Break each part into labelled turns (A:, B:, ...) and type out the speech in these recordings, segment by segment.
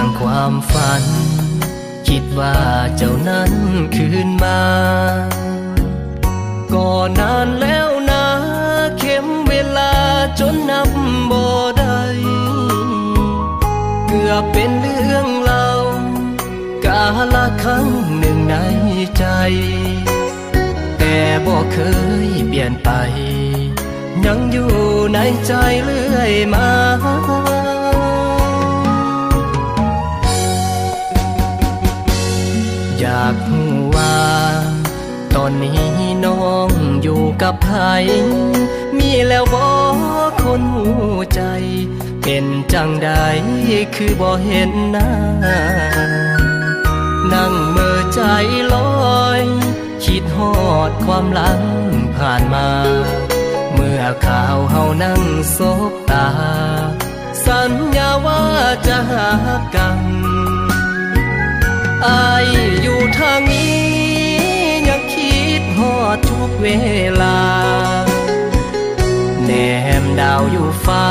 A: ดังความฝัน คิดว่าเจ้านั้นคืนมาก็นานแล้วนะเข็มเวลาจนนับบ่ได้เกือบเป็นเรื่องเล่ากาละครั้งหนึ่งในใจ แต่บ่เคยเปลี่ยนไป ยังอยู่ในใจเรื่อยมา อยากว่า ตอนนี้น้องอยู่กับใครมีแล้วบ่คนหูใจ เป็นจังใดคือบ่เห็นหน้า นั่งเมื่อใจลอย คิดฮอดความหลังผ่านมา เมื่อข่าวเฮานั่งซบตา สัญญาว่าจะหากัน เวลา แนมดาวอยู่ฟ้า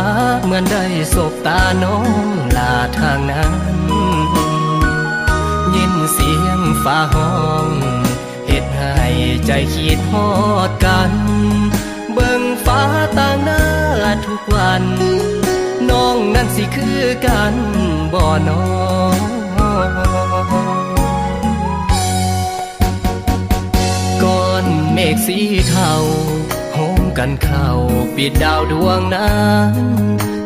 A: เหมือนได้สบตาน้องลาทางนั้น ยินเสียงฟ้าห้องเหตุให้ใจคิดฮอดกัน เบิ่งฟ้าต่างหน้าทุกวัน น้องนั้นสิคือกันบ่อนอ เมฆสีเทาโหมกันเข้าปิดดาวดวงนั้น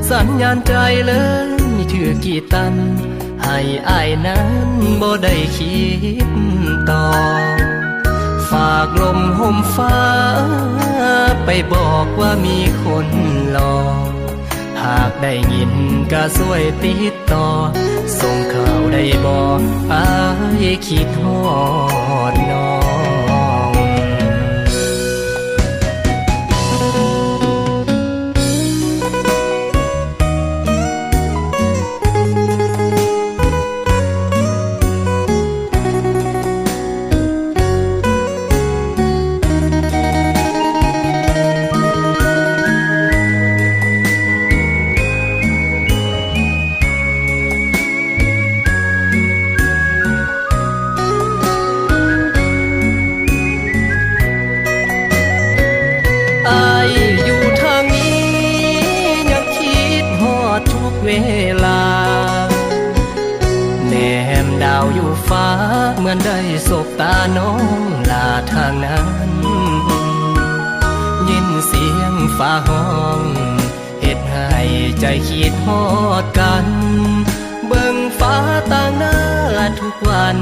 A: สัญญาณใจเลยถือกี่ตัน ให้อายนั้นบ่ได้คิดต่อ ฝากลมห่มฟ้า ไปบอกว่ามีคนรอหากได้ยินก็ช่วยติดต่อ ส่งข่าวได้บอกอายคิดฮอดนอง แนมดาวอยู่ฟ้า เหมือนได้สบตาน้องลาทางนั้น ยินเสียงฟ้าห้องเหตุให้ใจคิดฮอดกัน เบิ่งฟ้าต่างหน้าทุกวัน